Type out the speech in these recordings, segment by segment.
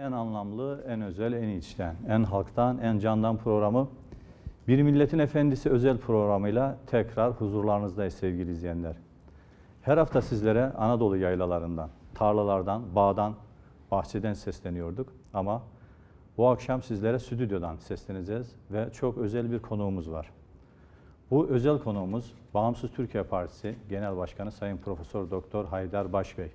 En anlamlı, en özel, en içten, en halktan, en candan programı Bir Milletin Efendisi özel programıyla tekrar huzurlarınızdayız sevgili izleyenler. Her hafta sizlere Anadolu yaylalarından, tarlalardan, bağdan, bahçeden sesleniyorduk ama bu akşam sizlere stüdyodan sesleneceğiz ve çok özel bir konuğumuz var. Bu özel konuğumuz Bağımsız Türkiye Partisi Genel Başkanı Sayın Profesör Doktor Haydar Başbey.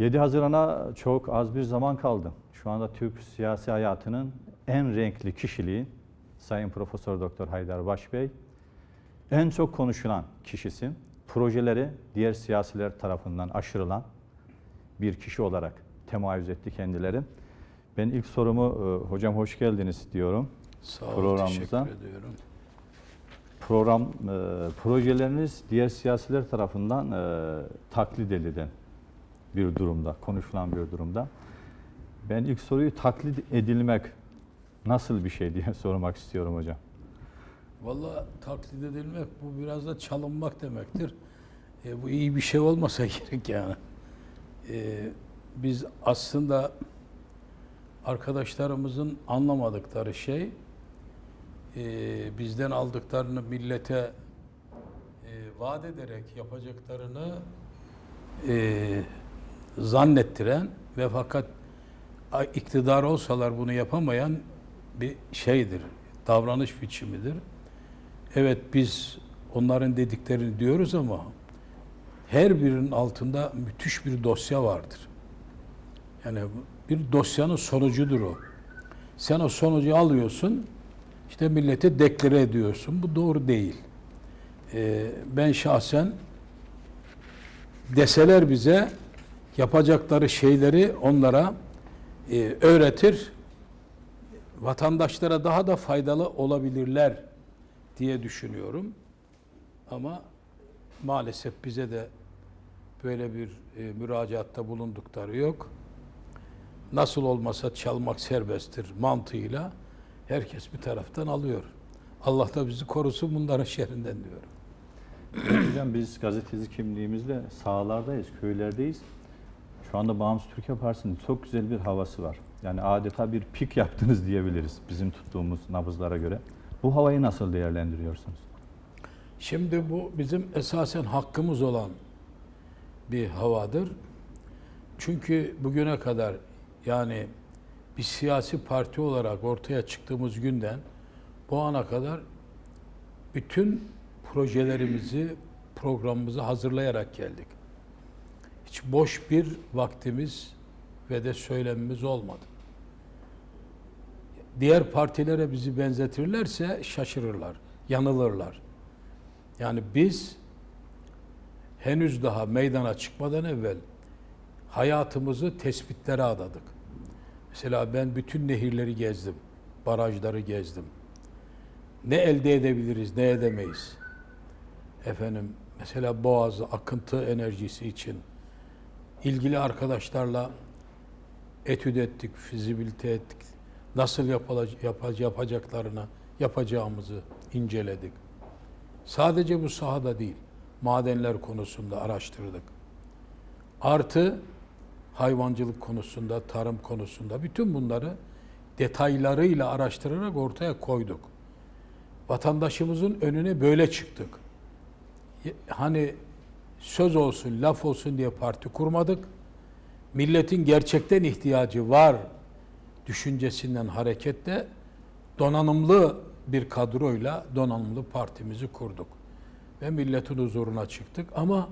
7 Haziran'a çok az bir zaman kaldı. Şu anda Türk siyasi hayatının en renkli kişiliği Sayın Profesör Doktor Haydar Başbey. En çok konuşulan kişisi, projeleri diğer siyasiler tarafından aşırılan bir kişi olarak temayüz etti kendileri. Ben ilk sorumu e, hocam hoş geldiniz diyorum. Sağ ol, Programımıza. teşekkür ediyorum. Program e, projeleriniz diğer siyasiler tarafından e, taklit edilen bir durumda, konuşulan bir durumda. Ben ilk soruyu taklit edilmek nasıl bir şey diye sormak istiyorum hocam. Valla taklit edilmek bu biraz da çalınmak demektir. E, bu iyi bir şey olmasa gerek yani. E, biz aslında arkadaşlarımızın anlamadıkları şey e, bizden aldıklarını millete e, vaat ederek yapacaklarını e, zannettiren ve fakat iktidar olsalar bunu yapamayan bir şeydir, davranış biçimidir. Evet biz onların dediklerini diyoruz ama her birinin altında müthiş bir dosya vardır. Yani bir dosyanın sonucudur o. Sen o sonucu alıyorsun, işte millete deklare ediyorsun. Bu doğru değil. Ee, ben şahsen deseler bize yapacakları şeyleri onlara e, öğretir, vatandaşlara daha da faydalı olabilirler diye düşünüyorum. Ama maalesef bize de böyle bir e, müracaatta bulundukları yok. Nasıl olmasa çalmak serbesttir mantığıyla herkes bir taraftan alıyor. Allah da bizi korusun bunların şerrinden diyorum. Hocam biz gazeteci kimliğimizle sahalardayız, köylerdeyiz. Şu anda Bağımsız Türkiye Partisi'nin çok güzel bir havası var. Yani adeta bir pik yaptınız diyebiliriz bizim tuttuğumuz nabızlara göre. Bu havayı nasıl değerlendiriyorsunuz? Şimdi bu bizim esasen hakkımız olan bir havadır. Çünkü bugüne kadar yani bir siyasi parti olarak ortaya çıktığımız günden bu ana kadar bütün projelerimizi, programımızı hazırlayarak geldik. Hiç boş bir vaktimiz ve de söylemimiz olmadı. Diğer partilere bizi benzetirlerse şaşırırlar, yanılırlar. Yani biz henüz daha meydana çıkmadan evvel hayatımızı tespitlere adadık. Mesela ben bütün nehirleri gezdim, barajları gezdim. Ne elde edebiliriz, ne edemeyiz. Efendim, mesela Boğazı akıntı enerjisi için ilgili arkadaşlarla etüt ettik, fizibilite ettik. Nasıl yapılac- yapa- yapacaklarını, yapacağımızı inceledik. Sadece bu sahada değil, madenler konusunda araştırdık. Artı hayvancılık konusunda, tarım konusunda bütün bunları detaylarıyla araştırarak ortaya koyduk. Vatandaşımızın önüne böyle çıktık. Hani söz olsun, laf olsun diye parti kurmadık. Milletin gerçekten ihtiyacı var düşüncesinden hareketle donanımlı bir kadroyla donanımlı partimizi kurduk. Ve milletin huzuruna çıktık ama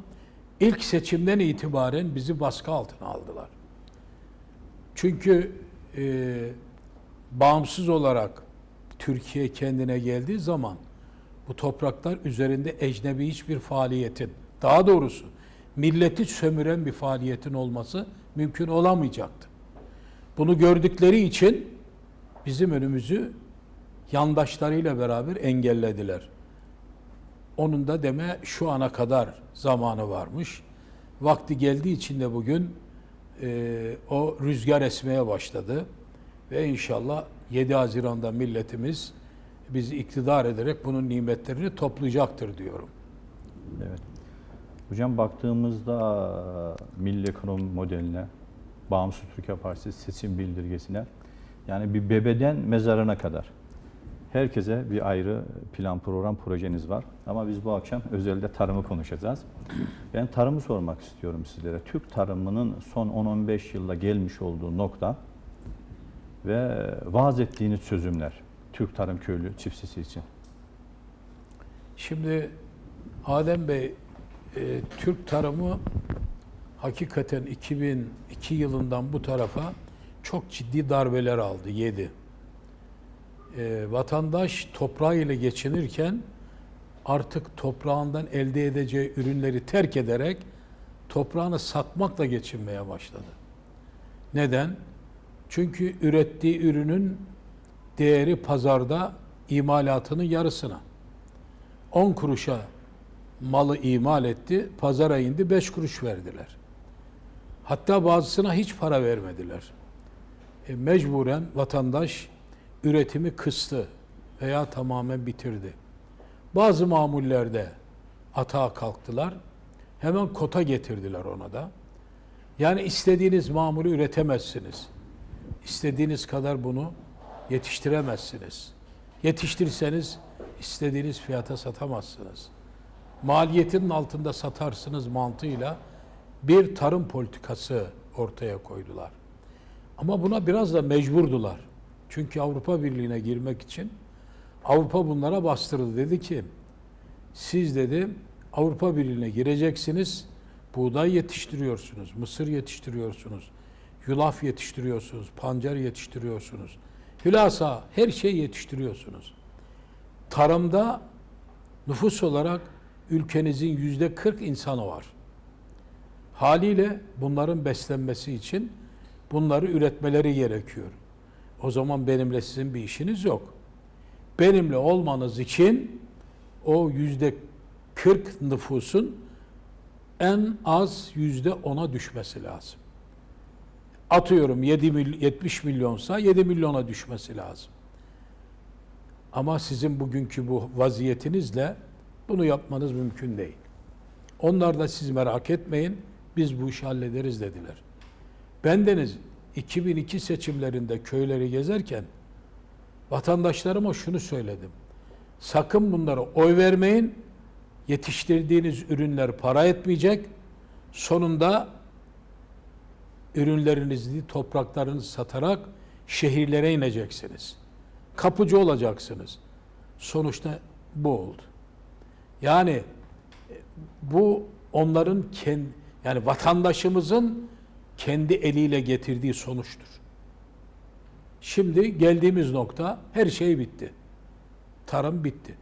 ilk seçimden itibaren bizi baskı altına aldılar. Çünkü e, bağımsız olarak Türkiye kendine geldiği zaman bu topraklar üzerinde ecnebi hiçbir faaliyetin, daha doğrusu milleti sömüren bir faaliyetin olması mümkün olamayacaktı. Bunu gördükleri için bizim önümüzü yandaşlarıyla beraber engellediler. Onun da deme şu ana kadar zamanı varmış. Vakti geldiği için de bugün e, o rüzgar esmeye başladı. Ve inşallah 7 Haziran'da milletimiz bizi iktidar ederek bunun nimetlerini toplayacaktır diyorum. Evet. Hocam baktığımızda milli ekonomi modeline Bağımsız Türkiye Partisi seçim bildirgesine yani bir bebeden mezarına kadar herkese bir ayrı plan, program, projeniz var. Ama biz bu akşam özelde tarımı konuşacağız. Ben tarımı sormak istiyorum sizlere. Türk tarımının son 10-15 yılda gelmiş olduğu nokta ve vaaz ettiğiniz çözümler Türk tarım köylü çiftçisi için. Şimdi Adem Bey, e, Türk tarımı hakikaten 2002 yılından bu tarafa çok ciddi darbeler aldı, yedi. E, vatandaş toprağıyla geçinirken artık toprağından elde edeceği ürünleri terk ederek toprağını satmakla geçinmeye başladı. Neden? Çünkü ürettiği ürünün değeri pazarda imalatının yarısına. 10 kuruşa malı imal etti, pazara indi 5 kuruş verdiler. Hatta bazısına hiç para vermediler. E, mecburen vatandaş üretimi kıstı veya tamamen bitirdi. Bazı mamullerde atağa kalktılar. Hemen kota getirdiler ona da. Yani istediğiniz mamulü üretemezsiniz. İstediğiniz kadar bunu yetiştiremezsiniz. Yetiştirseniz istediğiniz fiyata satamazsınız. Maliyetinin altında satarsınız mantığıyla bir tarım politikası ortaya koydular. Ama buna biraz da mecburdular. Çünkü Avrupa Birliği'ne girmek için Avrupa bunlara bastırdı. Dedi ki siz dedi Avrupa Birliği'ne gireceksiniz. Buğday yetiştiriyorsunuz, mısır yetiştiriyorsunuz, yulaf yetiştiriyorsunuz, pancar yetiştiriyorsunuz. Hülasa her şeyi yetiştiriyorsunuz. Tarımda nüfus olarak ülkenizin yüzde 40 insanı var. Haliyle bunların beslenmesi için bunları üretmeleri gerekiyor. O zaman benimle sizin bir işiniz yok. Benimle olmanız için o yüzde 40 nüfusun en az yüzde 10'a düşmesi lazım. Atıyorum 7 mil, 70 milyonsa 7 milyona düşmesi lazım. Ama sizin bugünkü bu vaziyetinizle bunu yapmanız mümkün değil. Onlar da siz merak etmeyin, biz bu işi hallederiz dediler. Bendeniz 2002 seçimlerinde köyleri gezerken vatandaşlarıma şunu söyledim. Sakın bunlara oy vermeyin. Yetiştirdiğiniz ürünler para etmeyecek. Sonunda ürünlerinizi, topraklarınızı satarak şehirlere ineceksiniz. Kapıcı olacaksınız. Sonuçta bu oldu. Yani e, bu onların kendi yani vatandaşımızın kendi eliyle getirdiği sonuçtur. Şimdi geldiğimiz nokta her şey bitti. Tarım bitti.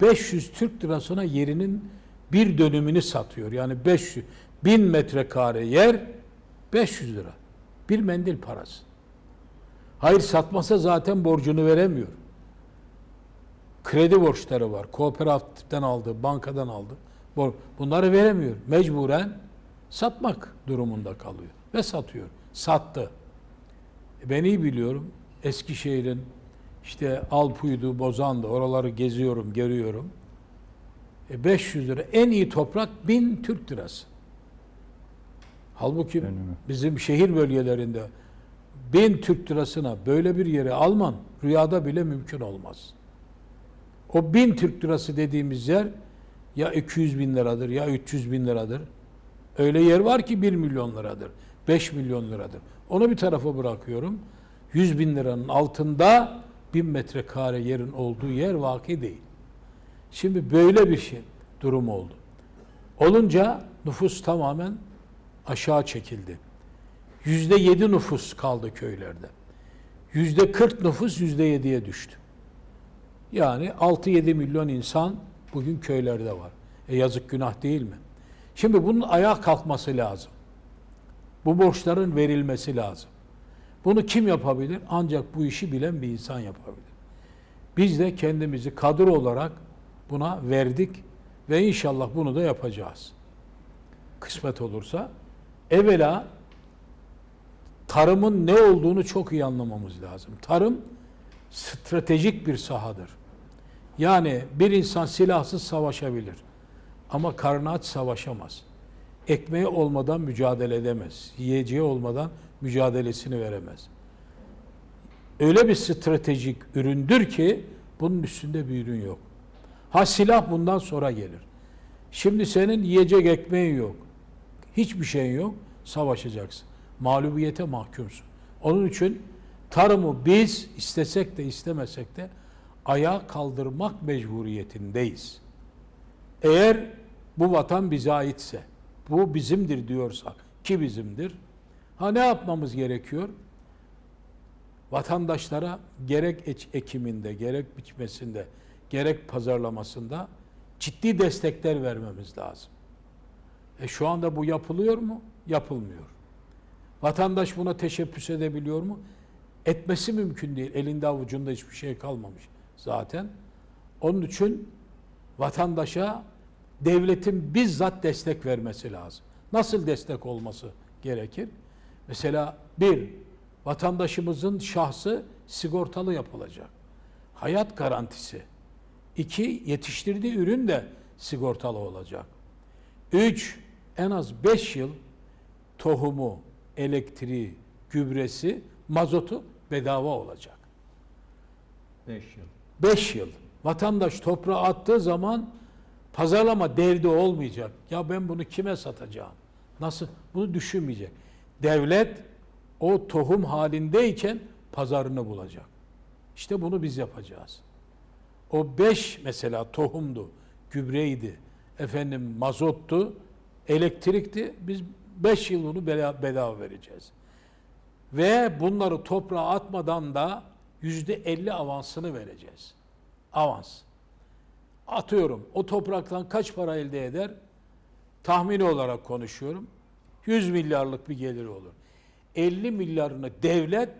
500 Türk lirasına yerinin bir dönümünü satıyor. Yani 500 bin metrekare yer 500 lira. Bir mendil parası. Hayır satmasa zaten borcunu veremiyor. Kredi borçları var. Kooperatiften aldı, bankadan aldı. Bunları veremiyor. Mecburen satmak durumunda kalıyor. Ve satıyor. Sattı. E Ben iyi biliyorum. Eskişehir'in işte Alpuydu, Bozan'dı. Oraları geziyorum, görüyorum. E 500 lira. En iyi toprak 1000 Türk lirası. Halbuki Önümü. bizim şehir bölgelerinde 1000 Türk lirasına böyle bir yeri alman rüyada bile mümkün olmaz. O 1000 Türk lirası dediğimiz yer ya 200 bin liradır ya 300 bin liradır. Öyle yer var ki 1 milyon liradır, 5 milyon liradır. Onu bir tarafa bırakıyorum. 100 bin liranın altında 1000 metrekare yerin olduğu yer vaki değil. Şimdi böyle bir şey durum oldu. Olunca nüfus tamamen aşağı çekildi. Yüzde yedi nüfus kaldı köylerde. Yüzde 40 nüfus yüzde yediye düştü. Yani 6-7 milyon insan bugün köylerde var. E yazık günah değil mi? Şimdi bunun ayağa kalkması lazım. Bu borçların verilmesi lazım. Bunu kim yapabilir? Ancak bu işi bilen bir insan yapabilir. Biz de kendimizi kadro olarak buna verdik ve inşallah bunu da yapacağız. Kısmet olursa. Evvela tarımın ne olduğunu çok iyi anlamamız lazım. Tarım stratejik bir sahadır. Yani bir insan silahsız savaşabilir ama karnı aç savaşamaz. ekmeği olmadan mücadele edemez. Yiyeceği olmadan mücadelesini veremez. Öyle bir stratejik üründür ki bunun üstünde bir ürün yok. Ha silah bundan sonra gelir. Şimdi senin yiyecek ekmeğin yok. Hiçbir şeyin yok. Savaşacaksın. Mağlubiyete mahkumsun. Onun için tarımı biz istesek de istemesek de ayağa kaldırmak mecburiyetindeyiz. Eğer bu vatan bize aitse, bu bizimdir diyorsak ki bizimdir. Ha ne yapmamız gerekiyor? Vatandaşlara gerek ek- ekiminde, gerek biçmesinde, gerek pazarlamasında ciddi destekler vermemiz lazım. E şu anda bu yapılıyor mu? Yapılmıyor. Vatandaş buna teşebbüs edebiliyor mu? Etmesi mümkün değil. Elinde avucunda hiçbir şey kalmamış zaten. Onun için vatandaşa devletin bizzat destek vermesi lazım. Nasıl destek olması gerekir? Mesela bir, vatandaşımızın şahsı sigortalı yapılacak. Hayat garantisi. İki, yetiştirdiği ürün de sigortalı olacak. Üç, en az beş yıl tohumu, elektriği, gübresi, mazotu bedava olacak. 5 yıl. 5 yıl vatandaş toprağa attığı zaman pazarlama derdi olmayacak. Ya ben bunu kime satacağım? Nasıl? Bunu düşünmeyecek. Devlet o tohum halindeyken pazarını bulacak. İşte bunu biz yapacağız. O 5 mesela tohumdu, gübreydi, efendim mazottu, elektrikti. Biz 5 yıl bunu bedava vereceğiz. Ve bunları toprağa atmadan da yüzde 50 avansını vereceğiz. Avans. Atıyorum o topraktan kaç para elde eder? Tahmini olarak konuşuyorum. 100 milyarlık bir geliri olur. 50 milyarını devlet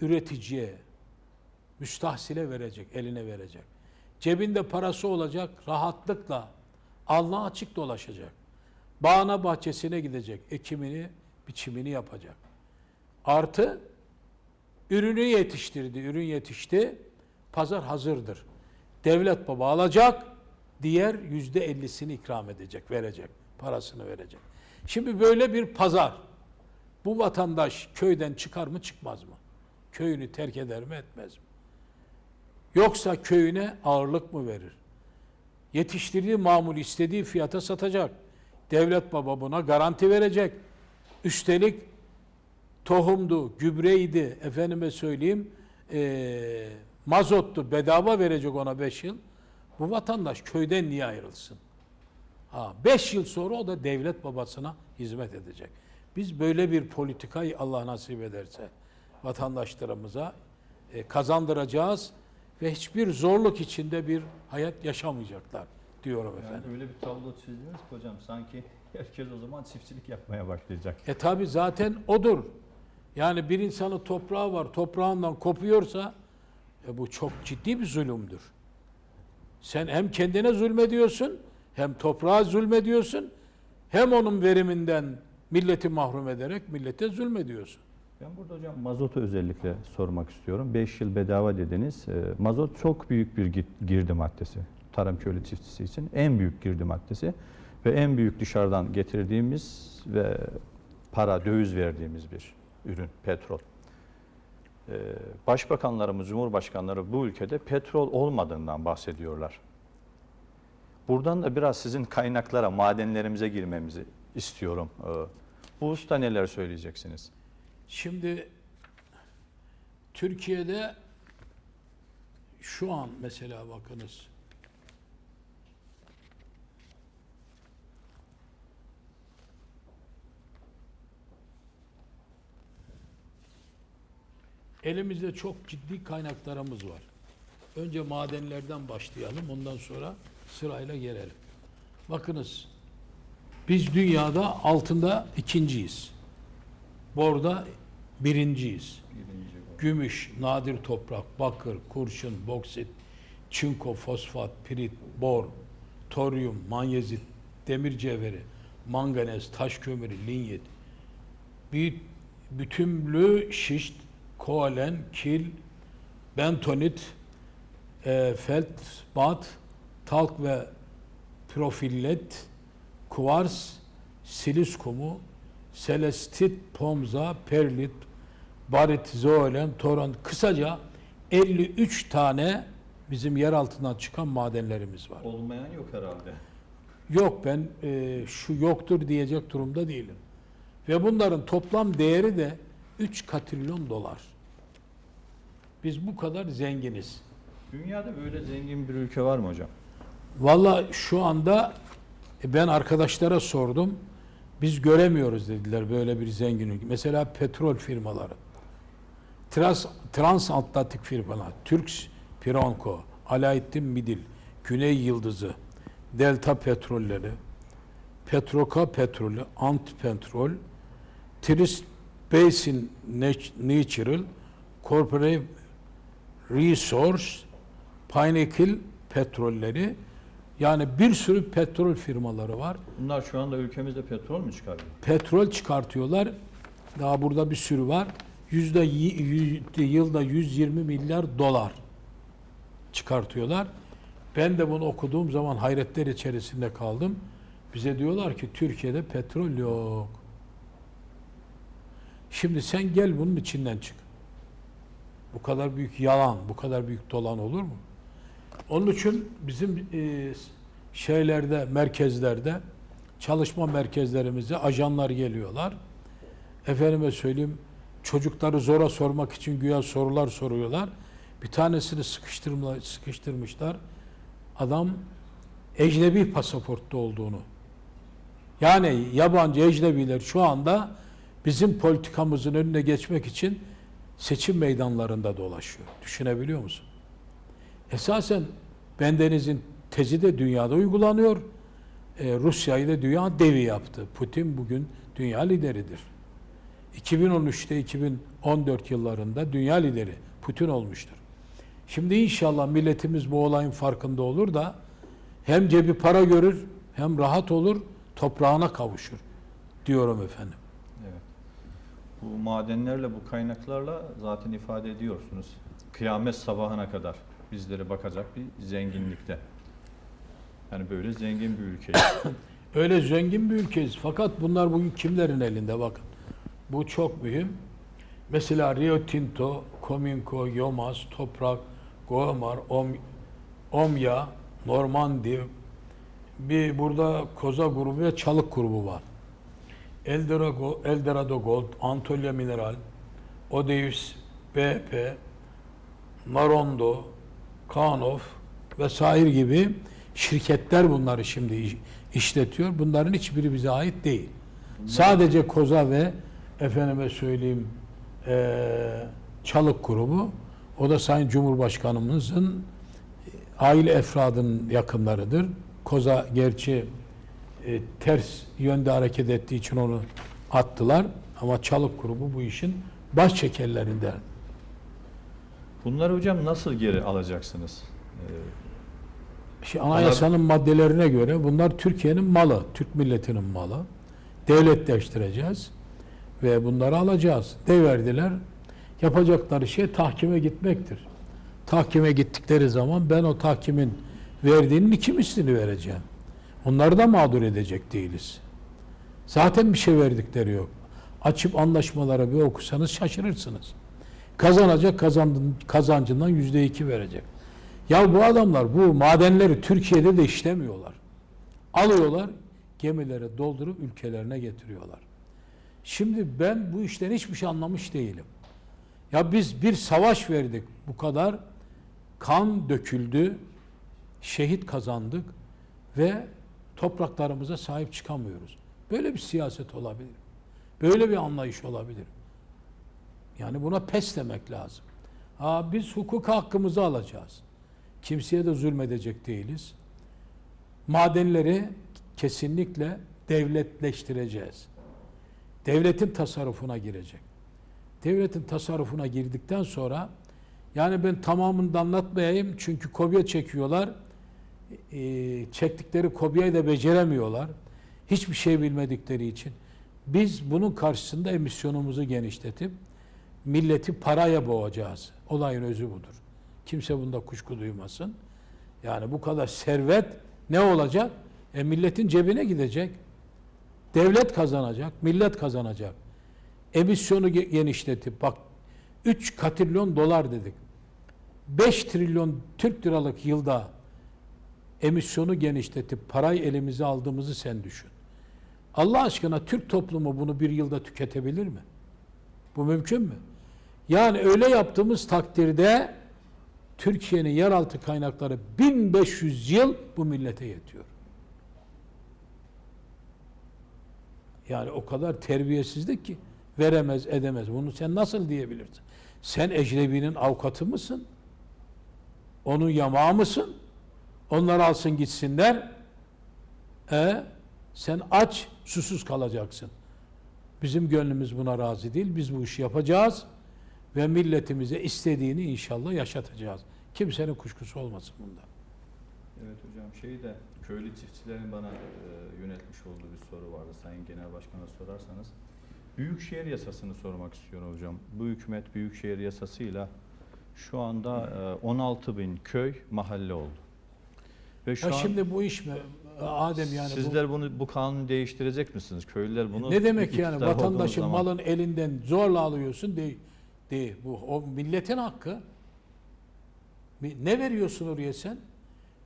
üreticiye, müstahsile verecek, eline verecek. Cebinde parası olacak, rahatlıkla alnı açık dolaşacak. Bağına bahçesine gidecek, ekimini, biçimini yapacak. Artı ürünü yetiştirdi, ürün yetişti, pazar hazırdır. Devlet baba alacak, diğer yüzde ellisini ikram edecek, verecek, parasını verecek. Şimdi böyle bir pazar, bu vatandaş köyden çıkar mı çıkmaz mı? Köyünü terk eder mi etmez mi? Yoksa köyüne ağırlık mı verir? Yetiştirdiği mamul istediği fiyata satacak. Devlet baba buna garanti verecek. Üstelik tohumdu, gübreydi, efendime söyleyeyim, eee mazottu, bedava verecek ona 5 yıl. Bu vatandaş köyden niye ayrılsın? Ha, 5 yıl sonra o da devlet babasına hizmet edecek. Biz böyle bir politikayı Allah nasip ederse vatandaşlarımıza e, kazandıracağız ve hiçbir zorluk içinde bir hayat yaşamayacaklar diyorum efendim. Yani öyle bir tablo ki hocam sanki herkes o zaman çiftçilik yapmaya başlayacak. E tabi zaten odur. Yani bir insanın toprağı var, toprağından kopuyorsa e bu çok ciddi bir zulümdür. Sen hem kendine zulmediyorsun, hem toprağa zulmediyorsun, hem onun veriminden milleti mahrum ederek millete zulmediyorsun. Ben burada hocam mazotu özellikle sormak istiyorum. 5 yıl bedava dediniz. Ee, Mazot çok büyük bir girdi maddesi. Tarım köylü çiftçisi için en büyük girdi maddesi ve en büyük dışarıdan getirdiğimiz ve para, döviz verdiğimiz bir ürün, petrol. Ee, Başbakanlarımız, cumhurbaşkanları bu ülkede petrol olmadığından bahsediyorlar. Buradan da biraz sizin kaynaklara, madenlerimize girmemizi istiyorum. Ee, Bu usta neler söyleyeceksiniz? Şimdi Türkiye'de şu an mesela bakınız elimizde çok ciddi kaynaklarımız var. Önce madenlerden başlayalım ondan sonra sırayla gelelim. Bakınız biz dünyada altında ikinciyiz. Borda birinciyiz. Gümüş, nadir toprak, bakır, kurşun, boksit, çinko, fosfat, pirit, bor, toryum, manyezit, demir cevheri, manganez, taş kömürü, linyit, bir bütünlü şişt, koalen, kil, bentonit, e, feldspat, talk ve profillet, kuvars, silis kumu, selestit, pomza, perlit, barit, zeolen, toron. Kısaca 53 tane bizim yer altından çıkan madenlerimiz var. Olmayan yok herhalde. Yok ben e, şu yoktur diyecek durumda değilim. Ve bunların toplam değeri de 3 katrilyon dolar. Biz bu kadar zenginiz. Dünyada böyle zengin bir ülke var mı hocam? Valla şu anda e, ben arkadaşlara sordum. Biz göremiyoruz dediler böyle bir zengin ülke. Mesela petrol firmaları. Trans, transatlantik firmalar. Türks Pironko, Alaettin Midil, Güney Yıldızı, Delta Petrolleri, Petroka Petrolü, Ant Petrol, Trist Basin Natural, Corporate Resource, Pinnacle petrolleri yani bir sürü petrol firmaları var. Bunlar şu anda ülkemizde petrol mü çıkarıyor? Petrol çıkartıyorlar. Daha burada bir sürü var. Yüzde yılda 120 milyar dolar çıkartıyorlar. Ben de bunu okuduğum zaman hayretler içerisinde kaldım. Bize diyorlar ki Türkiye'de petrol yok. Şimdi sen gel bunun içinden çık. Bu kadar büyük yalan, bu kadar büyük dolan olur mu? Onun için bizim e, şeylerde, merkezlerde, çalışma merkezlerimize ajanlar geliyorlar. Efendime söyleyeyim, çocukları zora sormak için güya sorular soruyorlar. Bir tanesini sıkıştırma, sıkıştırmışlar. Adam ecnebi pasaportta olduğunu. Yani yabancı ecnebiler şu anda bizim politikamızın önüne geçmek için seçim meydanlarında dolaşıyor. Düşünebiliyor musun? Esasen bendenizin tezi de dünyada uygulanıyor. Ee, Rusya'yı da dünya devi yaptı. Putin bugün dünya lideridir. 2013'te 2014 yıllarında dünya lideri Putin olmuştur. Şimdi inşallah milletimiz bu olayın farkında olur da hem cebi para görür hem rahat olur toprağına kavuşur diyorum efendim. Bu madenlerle, bu kaynaklarla zaten ifade ediyorsunuz. Kıyamet sabahına kadar bizlere bakacak bir zenginlikte. Yani böyle zengin bir ülkeyiz. Öyle zengin bir ülkeyiz. Fakat bunlar bugün kimlerin elinde bakın. Bu çok mühim. Mesela Rio Tinto, Cominco, Yomaz, Toprak, Goemar, Om, Omya, Normandi, bir burada Koza grubu ve Çalık grubu var. Eldorado, Eldorado Gold, Antalya Mineral, Odeus, BP, Marondo, Kanof vesaire gibi şirketler bunları şimdi iş- işletiyor. Bunların hiçbiri bize ait değil. Sadece Koza ve efendime söyleyeyim eee Çalık grubu o da Sayın Cumhurbaşkanımızın aile efradının yakınlarıdır. Koza gerçi e, ters yönde hareket ettiği için onu attılar ama Çalık grubu bu işin baş çekerlerinden. Bunları hocam nasıl geri alacaksınız? Ee, İşte anayasanın maddelerine göre bunlar Türkiye'nin malı, Türk milletinin malı. Devletleştireceğiz ve bunları alacağız. De verdiler. Yapacakları şey tahkime gitmektir. Tahkime gittikleri zaman ben o tahkimin verdiğinin iki mislini vereceğim. Onları da mağdur edecek değiliz. Zaten bir şey verdikleri yok. Açıp anlaşmalara bir okusanız şaşırırsınız. Kazanacak kazancından yüzde iki verecek. Ya bu adamlar bu madenleri Türkiye'de de işlemiyorlar. Alıyorlar, gemilere doldurup ülkelerine getiriyorlar. Şimdi ben bu işten hiçbir şey anlamış değilim. Ya biz bir savaş verdik bu kadar kan döküldü, şehit kazandık ve topraklarımıza sahip çıkamıyoruz. Böyle bir siyaset olabilir. Böyle bir anlayış olabilir. Yani buna pes demek lazım. Ha, biz hukuk hakkımızı alacağız. Kimseye de zulmedecek değiliz. Madenleri kesinlikle devletleştireceğiz. Devletin tasarrufuna girecek. Devletin tasarrufuna girdikten sonra yani ben tamamını da anlatmayayım çünkü kopya çekiyorlar. Ee, çektikleri kopyayı da beceremiyorlar. Hiçbir şey bilmedikleri için. Biz bunun karşısında emisyonumuzu genişletip milleti paraya boğacağız. Olayın özü budur. Kimse bunda kuşku duymasın. Yani bu kadar servet ne olacak? E milletin cebine gidecek. Devlet kazanacak, millet kazanacak. Emisyonu ge- genişletip bak 3 katrilyon dolar dedik. 5 trilyon Türk liralık yılda emisyonu genişletip parayı elimize aldığımızı sen düşün. Allah aşkına Türk toplumu bunu bir yılda tüketebilir mi? Bu mümkün mü? Yani öyle yaptığımız takdirde Türkiye'nin yeraltı kaynakları 1500 yıl bu millete yetiyor. Yani o kadar terbiyesizlik ki veremez edemez. Bunu sen nasıl diyebilirsin? Sen ecnebinin avukatı mısın? Onun yamağı mısın? Onlar alsın gitsinler. E, sen aç, susuz kalacaksın. Bizim gönlümüz buna razı değil. Biz bu işi yapacağız ve milletimize istediğini inşallah yaşatacağız. Kimsenin kuşkusu olmasın bunda. Evet hocam şeyi de köylü çiftçilerin bana e, yöneltmiş olduğu bir soru vardı. Sayın Genel Başkan'a sorarsanız. Büyükşehir yasasını sormak istiyorum hocam. Bu hükümet Büyükşehir yasasıyla şu anda e, 16 bin köy mahalle oldu. Ve şu Ya an şimdi bu iş mi? Adem yani bu, sizler bunu bu kanunu değiştirecek misiniz? Köylüler bunu ne demek yani vatandaşın zaman- malın elinden zorla alıyorsun değil. Değil. Bu o milletin hakkı. Ne veriyorsun oraya sen?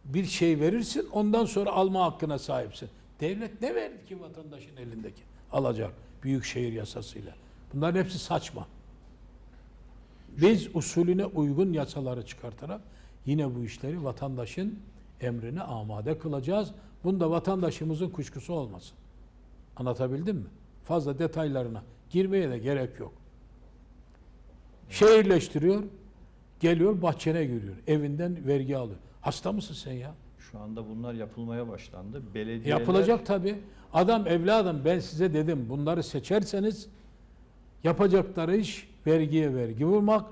Bir şey verirsin ondan sonra alma hakkına sahipsin. Devlet ne verdi ki vatandaşın elindeki? Alacak büyükşehir yasasıyla. Bunların hepsi saçma. Biz usulüne uygun yasaları çıkartarak yine bu işleri vatandaşın emrine amade kılacağız. Bunda vatandaşımızın kuşkusu olmasın. Anlatabildim mi? Fazla detaylarına girmeye de gerek yok. Şehirleştiriyor, geliyor bahçene giriyor, evinden vergi alıyor. Hasta mısın sen ya? Şu anda bunlar yapılmaya başlandı. Belediyeler Yapılacak tabii. Adam evladım ben size dedim bunları seçerseniz yapacakları iş vergiye vergi vurmak,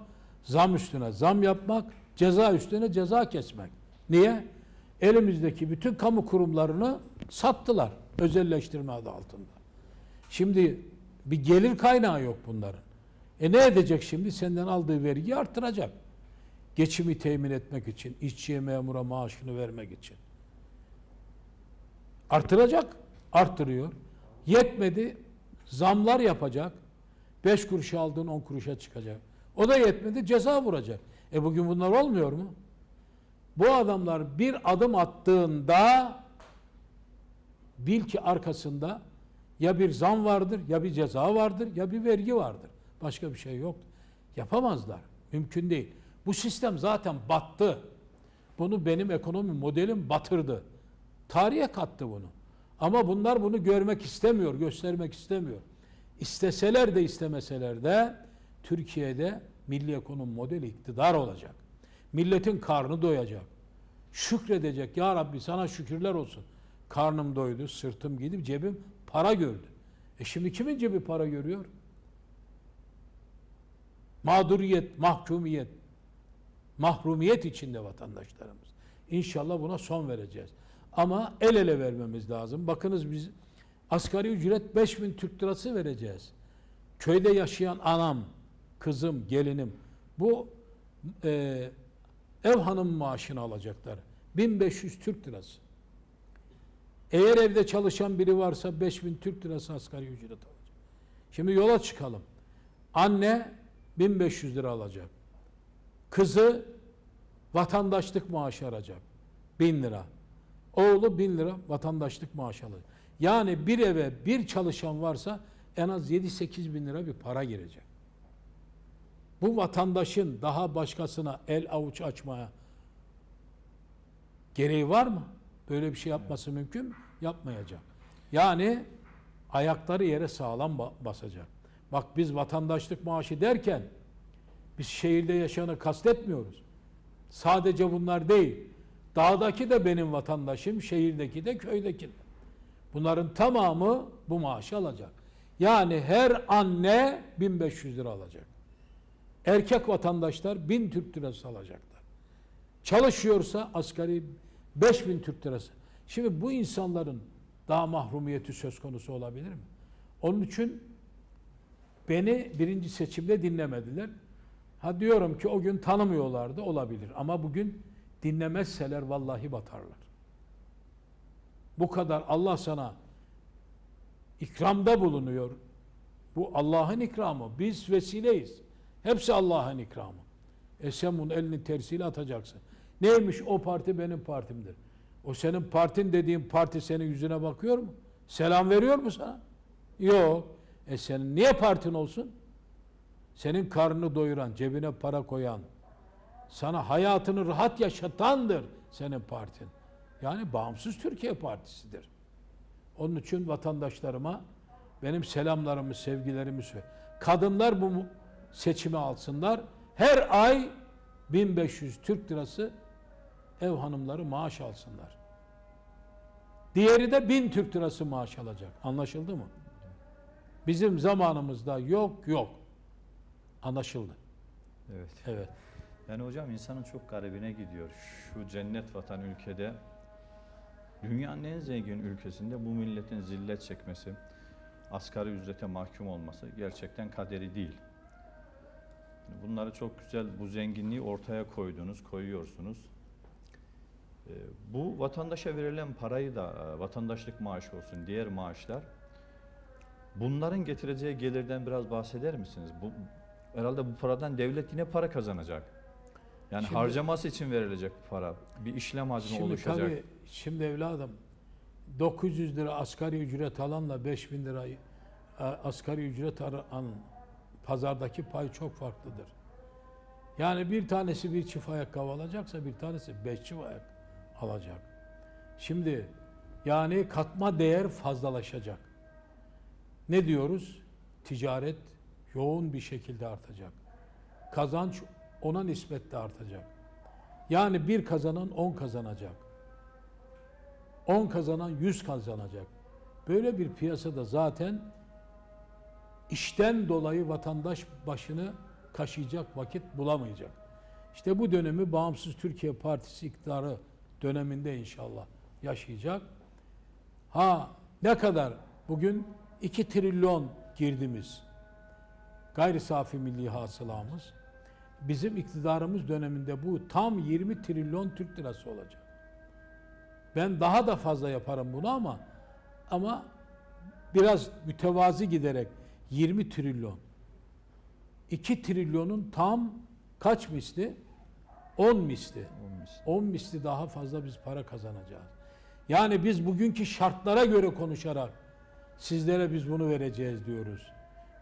zam üstüne zam yapmak, ceza üstüne ceza kesmek. Niye? Elimizdeki bütün kamu kurumlarını sattılar özelleştirme adı altında. Şimdi bir gelir kaynağı yok bunların. E ne edecek şimdi? Senden aldığı vergiyi artıracak. Geçimi temin etmek için, işçiye memura maaşını vermek için. Artıracak, arttırıyor. Yetmedi, zamlar yapacak. 5 kuruşa aldığın 10 kuruşa çıkacak. O da yetmedi, ceza vuracak. E bugün bunlar olmuyor mu? Bu adamlar bir adım attığında bil ki arkasında ya bir zam vardır, ya bir ceza vardır, ya bir vergi vardır. Başka bir şey yok. Yapamazlar. Mümkün değil. Bu sistem zaten battı. Bunu benim ekonomi modelim batırdı. Tarihe kattı bunu. Ama bunlar bunu görmek istemiyor, göstermek istemiyor. İsteseler de istemeseler de Türkiye'de milli ekonomi modeli iktidar olacak. Milletin karnı doyacak. Şükredecek. Ya Rabbi sana şükürler olsun. Karnım doydu, sırtım gidip cebim para gördü. E şimdi kimin cebi para görüyor? Mağduriyet, mahkumiyet, mahrumiyet içinde vatandaşlarımız. İnşallah buna son vereceğiz. Ama el ele vermemiz lazım. Bakınız biz asgari ücret 5000 Türk lirası vereceğiz. Köyde yaşayan anam, kızım, gelinim bu e, ev hanım maaşını alacaklar. 1500 Türk lirası. Eğer evde çalışan biri varsa 5000 Türk lirası asgari ücret alacak. Şimdi yola çıkalım. Anne 1500 lira alacak. Kızı vatandaşlık maaşı alacak. 1000 lira. Oğlu 1000 lira vatandaşlık maaşı alacak. Yani bir eve bir çalışan varsa en az 7-8 bin lira bir para girecek. Bu vatandaşın daha başkasına el avuç açmaya gereği var mı? Böyle bir şey yapması mümkün mü? Yapmayacak. Yani ayakları yere sağlam ba- basacak. Bak biz vatandaşlık maaşı derken biz şehirde yaşayanı kastetmiyoruz. Sadece bunlar değil. Dağdaki de benim vatandaşım, şehirdeki de köydeki de. Bunların tamamı bu maaşı alacak. Yani her anne 1500 lira alacak. Erkek vatandaşlar 1000 Türk lirası alacaklar. Çalışıyorsa asgari 5000 Türk lirası. Şimdi bu insanların daha mahrumiyeti söz konusu olabilir mi? Onun için beni birinci seçimde dinlemediler. Ha diyorum ki o gün tanımıyorlardı olabilir ama bugün dinlemezseler vallahi batarlar. Bu kadar Allah sana ikramda bulunuyor. Bu Allah'ın ikramı. Biz vesileyiz. Hepsi Allah'ın ikramı. E sen bunun elini tersiyle atacaksın. Neymiş o parti benim partimdir. O senin partin dediğin parti senin yüzüne bakıyor mu? Selam veriyor mu sana? Yok. E senin niye partin olsun? Senin karnını doyuran, cebine para koyan, sana hayatını rahat yaşatandır senin partin. Yani bağımsız Türkiye Partisi'dir. Onun için vatandaşlarıma benim selamlarımı, sevgilerimi söyle. Kadınlar bu seçimi alsınlar. Her ay 1500 Türk lirası ev hanımları maaş alsınlar. Diğeri de 1000 Türk lirası maaş alacak. Anlaşıldı mı? Bizim zamanımızda yok yok. Anlaşıldı. Evet. Evet. Yani hocam insanın çok garibine gidiyor. Şu cennet vatan ülkede dünyanın en zengin ülkesinde bu milletin zillet çekmesi, asgari ücrete mahkum olması gerçekten kaderi değil. Yani Bunları çok güzel bu zenginliği ortaya koydunuz, koyuyorsunuz. Ee, Bu vatandaşa verilen parayı da e, vatandaşlık maaşı olsun, diğer maaşlar bunların getireceği gelirden biraz bahseder misiniz? Bu herhalde bu paradan devlet yine para kazanacak. Yani Şimdi- harcaması için verilecek bu para. Bir işlem hacmi Şimdi oluşacak. tabii şimdi evladım 900 lira asgari ücret alanla 5000 lira e, asgari ücret alan pazardaki pay çok farklıdır. Yani bir tanesi bir çift ayakkabı alacaksa bir tanesi beş çift ayak alacak. Şimdi yani katma değer fazlalaşacak. Ne diyoruz? Ticaret yoğun bir şekilde artacak. Kazanç ona nispetle artacak. Yani bir kazanan 10 kazanacak. 10 kazanan 100 kazanacak. Böyle bir piyasada zaten işten dolayı vatandaş başını kaşıyacak vakit bulamayacak. İşte bu dönemi Bağımsız Türkiye Partisi iktidarı döneminde inşallah yaşayacak. Ha ne kadar bugün 2 trilyon girdimiz. Gayri safi milli hasılamız. Bizim iktidarımız döneminde bu tam 20 trilyon Türk lirası olacak. Ben daha da fazla yaparım bunu ama ama biraz mütevazi giderek 20 trilyon. 2 trilyonun tam kaç misli? 10 misli. Olmuş. 10 misli daha fazla biz para kazanacağız. Yani biz bugünkü şartlara göre konuşarak sizlere biz bunu vereceğiz diyoruz.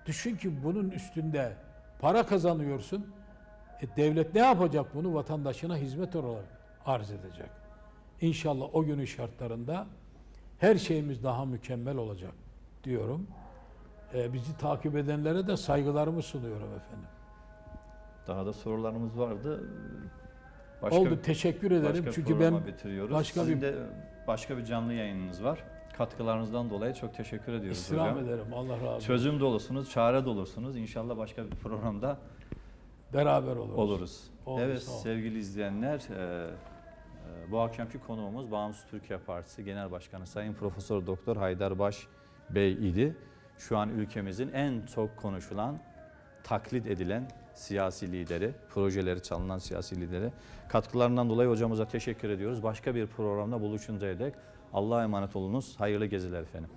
Düşün ki bunun üstünde para kazanıyorsun. E devlet ne yapacak bunu? Vatandaşına hizmet olarak arz edecek. İnşallah o günün şartlarında her şeyimiz daha mükemmel olacak diyorum. E, bizi takip edenlere de saygılarımı sunuyorum efendim. Daha da sorularımız vardı. Başka Oldu teşekkür ederim başka çünkü ben bitiriyoruz. başka Sizin bir- de başka bir canlı yayınınız var. Katkılarınızdan dolayı çok teşekkür ediyoruz istirham hocam. ederim. Allah razı olsun. Çözüm dolusunuz, çare dolusunuz. İnşallah başka bir programda Beraber oluruz. oluruz. Oldu, evet sevgili izleyenler, e, e, bu akşamki konuğumuz Bağımsız Türkiye Partisi Genel Başkanı Sayın Profesör Doktor Haydar Baş Bey idi. Şu an ülkemizin en çok konuşulan, taklit edilen siyasi lideri, projeleri çalınan siyasi lideri. Katkılarından dolayı hocamıza teşekkür ediyoruz. Başka bir programda buluşuncaya dek Allah'a emanet olunuz. Hayırlı geziler efendim.